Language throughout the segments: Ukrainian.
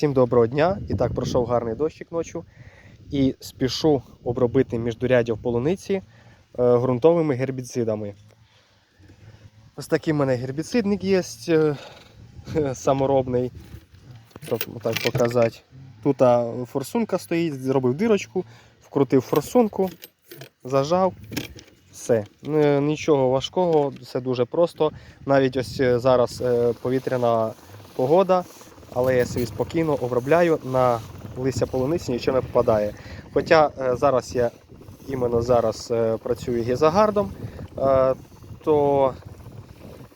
Всім доброго дня! І так пройшов гарний дощик ночі. І спішу обробити міждуряддя в полуниці е, ґрунтовими гербіцидами. Ось такий в мене гербіцидник є е, саморобний. Щоб так показати. Тут форсунка стоїть, зробив дирочку, вкрутив форсунку, зажав. Все. Нічого важкого, все дуже просто. Навіть ось е, зараз повітряна погода, але я собі спокійно обробляю на листя полуниці нічого не попадає. Хоча е, зараз я іменно зараз е, працюю гізагардом, е, то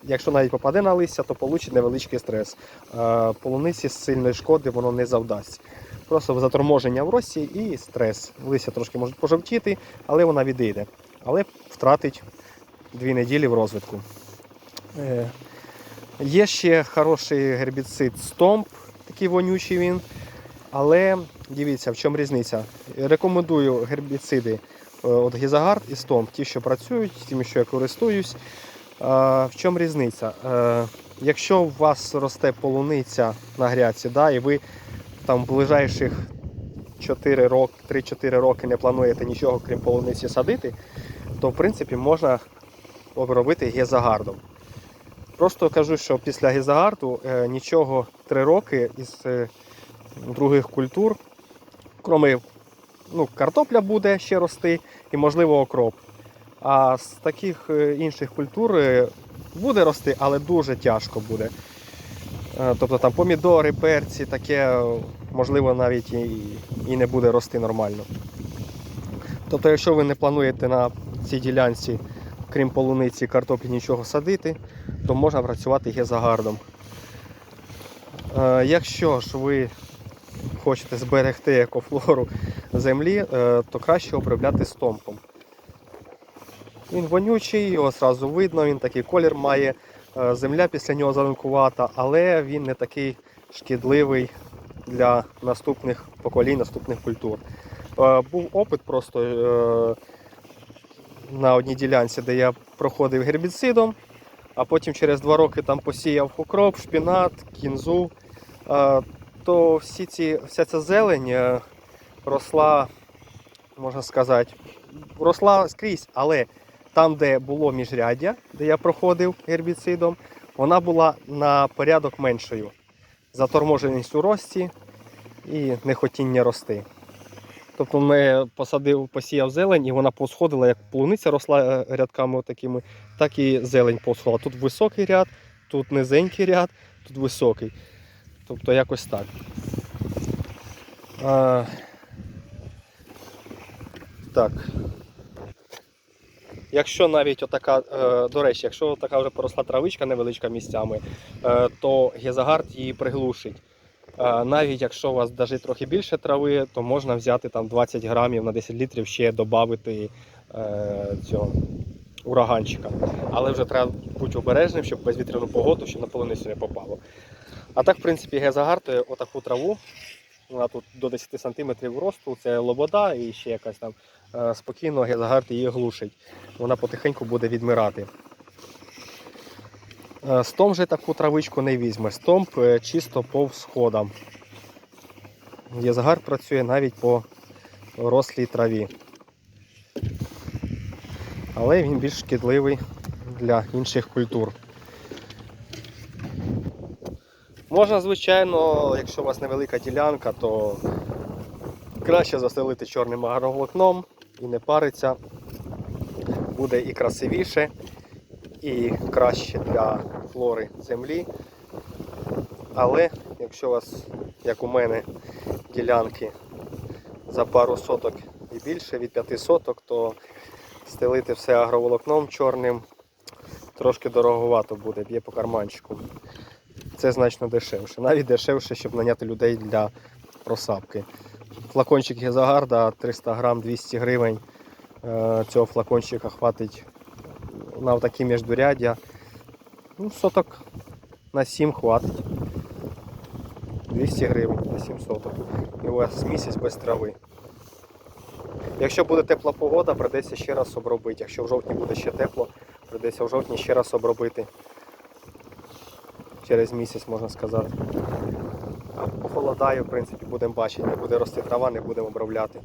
якщо навіть попаде на листя, то получить невеличкий стрес. Полуниці сильної шкоди воно не завдасть. Просто заторможення в рості і стрес. Листя трошки можуть пожовтіти, але вона відійде. Але втратить дві неділі в розвитку. Є ще хороший гербіцид Стомп, такий вонючий він. Але дивіться, в чому різниця. Рекомендую гербіциди е, от Гізагард і Стомп, ті, що працюють, тими, що я користуюсь. Е, В чому різниця? Е, Якщо у вас росте полуниця на грядці, да, і ви там в ближайших 4 роки, 3-4 роки не плануєте нічого крім полуниці садити, то в принципі можна обробити гезагардом. Просто кажу, що після гезагарду е, нічого 3 роки із е, других культур, кроме ну, картопля буде ще рости і, можливо, окроп. А з таких е, інших культур буде рости, але дуже тяжко буде. Тобто там помідори, перці, таке, можливо, навіть і, і не буде рости нормально. Тобто, якщо ви не плануєте на цій ділянці, крім полуниці, картоплі нічого садити, то можна працювати гезагардом. Е, Якщо ж ви хочете зберегти екофлору землі, е, то краще обробляти стомпом. Він вонючий, його одразу видно, він такий колір має. Е, Земля після нього зеленкувата, але він не такий шкідливий для наступних поколінь, наступних культур. Був опит просто на одній ділянці, де я проходив гербіцидом, а потім через два роки там посіяв укроп, шпінат, кінзу. То всі ці, вся ця зелень е, росла, можна сказати, росла скрізь, але там, де було міжряддя, де я проходив гербіцидом, вона була на порядок меншою. Заторможеність у рості і нехотіння рости. Тобто ми посадив, посіяв зелень і вона посходила, як полуниця росла е, рядками такими, так і зелень посходила. Тут високий ряд, тут низенький ряд, тут високий. Тобто якось так. А, так. Якщо навіть отака, е, до речі, якщо така вже поросла травичка невеличка місцями, е, то гезагард її приглушить. Е, Навіть якщо у вас навіть трохи більше трави, то можна взяти там 20 грамів на 10 літрів ще додати е, цього ураганчика. Але вже треба бути обережним, щоб без вітряну погоду, щоб на полуницю не попало. А так, в принципі, гезагард е, отаку траву, вона тут до 10 см росту, це лобода і ще якась там е, спокійно гезагард її глушить. Вона потихеньку буде відмирати. Е, Стом же таку травичку не візьме. Стомп е, чисто по всходам. Єзгар працює навіть по рослій траві. Але він більш шкідливий для інших культур. Можна, звичайно, якщо у вас невелика ділянка, то краще застелити чорним агроволокном і не париться. Буде і красивіше, і краще для флори землі. Але якщо у вас, як у мене, ділянки за пару соток і більше, від 5 соток, то стелити все агроволокном чорним трошки дороговато буде, б'є по карманчику. Це значно дешевше. Навіть дешевше, щоб наняти людей для просапки. Флакончик Гезагарда 300 грам 200 гривень. Е, Цього флакончика хватить на такі міждуряддя. Ну, соток на 7 хватить. 200 гривень на 7 соток. І у вас місяць без трави. Якщо буде тепла погода, придеться ще раз обробити. Якщо в жовтні буде ще тепло, придеться в жовтні ще раз обробити. Через місяць можна сказати. Похолодає, в принципі, будемо бачити, не буде рости трава, не будемо обробляти.